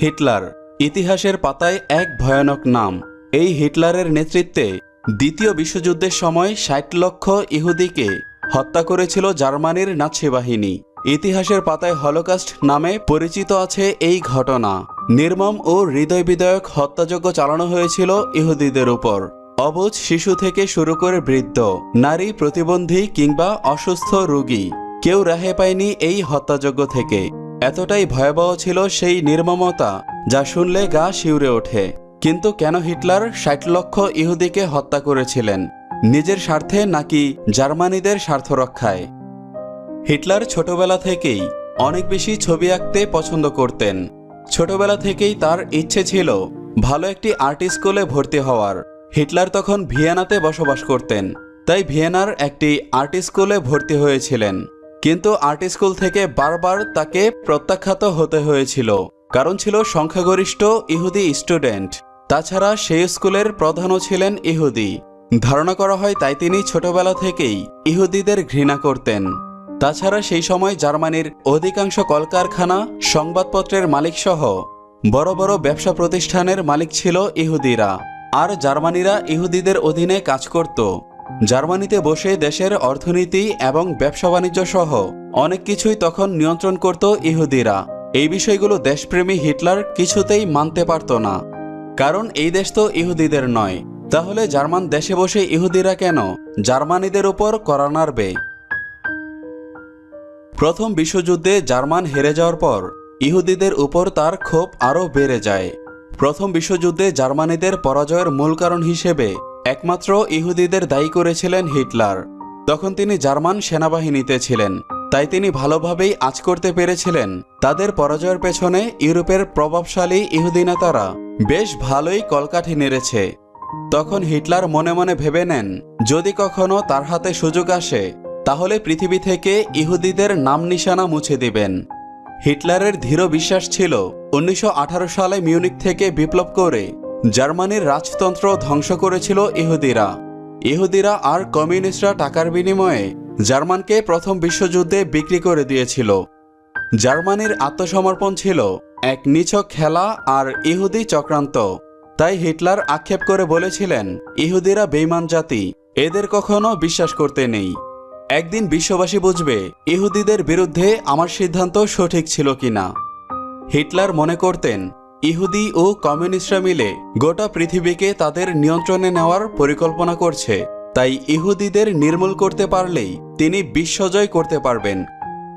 Hitler ইতিহাসের পাতায় এক ভয়ানক নাম। এই হিটলারের নেতৃত্বে দ্বিতীয় বিশ্বযুদ্ধের সময় ষাট লক্ষ ইহুদিকে হত্যা করেছিল জার্মানির নাৎসি বাহিনী ইতিহাসের পাতায় হলোকাস্ট নামে পরিচিত আছে এই ঘটনা। নির্মম ও হৃদয় বিদায়ক হত্যাযজ্ঞ চালানো হয়েছিল ইহুদিদের উপর। অবুজ শিশু থেকে শুরু করে বৃদ্ধ, নারী প্রতিবন্ধী কিংবা অসুস্থ রোগী কেউ রেহাই পায়নি এই হত্যাযজ্ঞ থেকে। এতটাই ভয়াবহ ছিল সেই নির্মমতা যা শুনলে গা শিউরে ওঠে। কিন্তু কেন হিটলার ষাট লক্ষ ইহুদিকে হত্যা করেছিলেন? নিজের স্বার্থে নাকি জার্মানিদের স্বার্থ রক্ষায়? হিটলার ছোটবেলা থেকেই অনেক বেশি ছবি আঁকতে পছন্দ করতেন। ছোটবেলা থেকেই তার ইচ্ছে ছিল ভালো একটি আর্ট স্কুলে ভর্তি হওয়ার। হিটলার তখন ভিয়েনাতে বসবাস করতেন, তাই ভিয়েনার একটি আর্ট স্কুলে ভর্তি হয়েছিলেন। কিন্তু আর্ট স্কুল থেকে বারবার তাকে প্রত্যাখ্যাত হতে হয়েছিল। কারণ ছিল সংখ্যাগরিষ্ঠ ইহুদি স্টুডেন্ট। তাছাড়া সেই স্কুলের প্রধানও ছিলেন ইহুদি। ধারণা করা হয় তাই তিনি ছোটবেলা থেকেই ইহুদিদের ঘৃণা করতেন। তাছাড়া সেই সময় জার্মানির অধিকাংশ কলকারখানা, সংবাদপত্রের মালিকসহ বড় বড় ব্যবসা প্রতিষ্ঠানের মালিক ছিল ইহুদিরা। আর জার্মানিরা ইহুদিদের অধীনে কাজ করত। জার্মানিতে বসে দেশের অর্থনীতি এবং ব্যবসা বাণিজ্য সহ অনেক কিছুই তখন নিয়ন্ত্রণ করত ইহুদিরা। এই বিষয়গুলো দেশপ্রেমী হিটলার কিছুতেই মানতে পারত না। কারণ এই দেশ তো ইহুদিদের নয়। তাহলে জার্মান দেশে বসে ইহুদিরা কেন? জার্মানিদের উপর করা নাড়বে। প্রথম বিশ্বযুদ্ধে জার্মান হেরে যাওয়ার পর ইহুদিদের উপর তার ক্ষোভ আরও বেড়ে যায়। প্রথম বিশ্বযুদ্ধে জার্মানিদের পরাজয়ের মূল কারণ হিসেবে একমাত্র ইহুদিদের দায়ী করেছিলেন হিটলার। তখন তিনি জার্মান সেনাবাহিনীতে ছিলেন, তাই তিনি ভালোভাবেই আজ করতে পেরেছিলেন। তাদের পরাজয়ের পেছনে ইউরোপের প্রভাবশালী ইহুদি নেতারা বেশ ভালোই কলকাঠি নেড়েছে। তখন হিটলার মনে মনে ভেবে নেন, যদি কখনো তার হাতে সুযোগ আসে, তাহলে পৃথিবী থেকে ইহুদিদের নাম নিশানা মুছে দিবেন। হিটলারের দৃঢ় বিশ্বাস ছিল, উনিশশো আঠারো সালে মিউনিক থেকে বিপ্লব করে জার্মানির রাজতন্ত্র ধ্বংস করেছিল ইহুদিরা। ইহুদিরা আর কমিউনিস্টরা টাকার বিনিময়ে জার্মানকে প্রথম বিশ্বযুদ্ধে বিক্রি করে দিয়েছিল। জার্মানির আত্মসমর্পণ ছিল এক নিছক খেলা আর ইহুদি চক্রান্ত। তাই হিটলার আক্ষেপ করে বলেছিলেন, ইহুদিরা বেইমান জাতি, এদের কখনো বিশ্বাস করতে নেই। একদিন বিশ্ববাসী বুঝবে, ইহুদিদের বিরুদ্ধে আমার সিদ্ধান্ত সঠিক ছিল কিনা। হিটলার মনে করতেন ইহুদি ও কমিউনিস্টরা মিলে গোটা পৃথিবীকে তাদের নিয়ন্ত্রণে নেওয়ার পরিকল্পনা করছে। তাই ইহুদিদের নির্মূল করতে পারলেই তিনি বিশ্বজয় করতে পারবেন।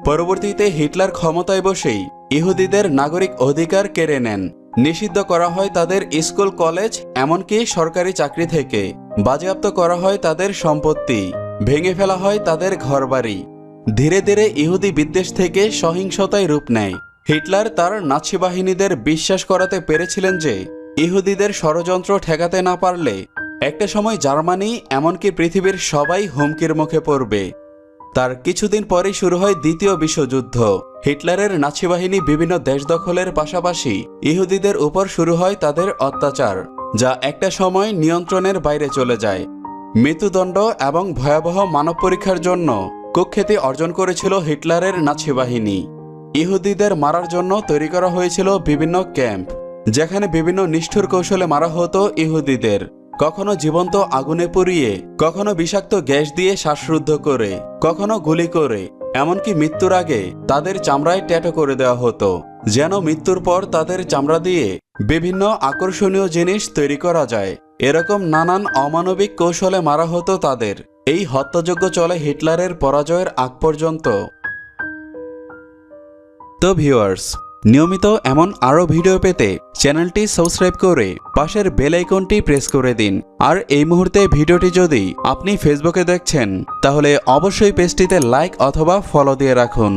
পরবর্তীতে হিটলার ক্ষমতায় বসেই ইহুদিদের নাগরিক অধিকার কেড়ে নেন। নিষিদ্ধ করা হয় তাদের স্কুল, কলেজ, এমনকি সরকারি চাকরি থেকে। বাজেয়াপ্ত করা হয় তাদের সম্পত্তি। ভেঙে ফেলা হয় তাদের ঘরবাড়ি। ধীরে ধীরে ইহুদি বিদ্বেষ থেকে সহিংসতায় রূপ নেয়। হিটলার তার নাৎসি বাহিনীদের বিশ্বাস করাতে পেরেছিলেন যে ইহুদিদের ষড়যন্ত্র ঠেকাতে না পারলে একটা সময় জার্মানি, এমনকি পৃথিবীর সবাই হুমকির মুখে পড়বে। তার কিছুদিন পরেই শুরু হয় দ্বিতীয় বিশ্বযুদ্ধ। হিটলারের নাৎসি বাহিনী বিভিন্ন দেশ দখলের পাশাপাশি ইহুদিদের উপর শুরু হয় তাদের অত্যাচার, যা একটা সময় নিয়ন্ত্রণের বাইরে চলে যায়। মৃত্যুদণ্ড এবং ভয়াবহ মানব পরীক্ষার জন্য কুখ্যাতি অর্জন করেছিল হিটলারের নাৎসি বাহিনী। ইহুদিদের মারার জন্য তৈরি করা হয়েছিল বিভিন্ন ক্যাম্প, যেখানে বিভিন্ন নিষ্ঠুর কৌশলে মারা হতো ইহুদিদের। কখনো জীবন্ত আগুনে পুড়িয়ে, কখনো বিষাক্ত গ্যাস দিয়ে শ্বাসরুদ্ধ করে, কখনো গুলি করে, এমনকি মৃত্যুর আগে তাদের চামড়ায় ট্যাটো করে দেওয়া হতো, যেন মৃত্যুর পর তাদের চামড়া দিয়ে বিভিন্ন আকর্ষণীয় জিনিস তৈরি করা যায়। এরকম নানান অমানবিক কৌশলে মারা হতো তাদের। এই হত্যাযজ্ঞ চলে হিটলারের পরাজয়ের আগ পর্যন্ত। তো ভিউয়ার্স, নিয়মিত এমন আরও ভিডিও পেতে চ্যানেলটি সাবস্ক্রাইব করে পাশের বেল আইকনটি প্রেস করে দিন। আর এই মুহূর্তে ভিডিওটি যদি আপনি ফেসবুকে দেখছেন, তাহলে অবশ্যই পেজটিতে লাইক অথবা ফলো দিয়ে রাখুন।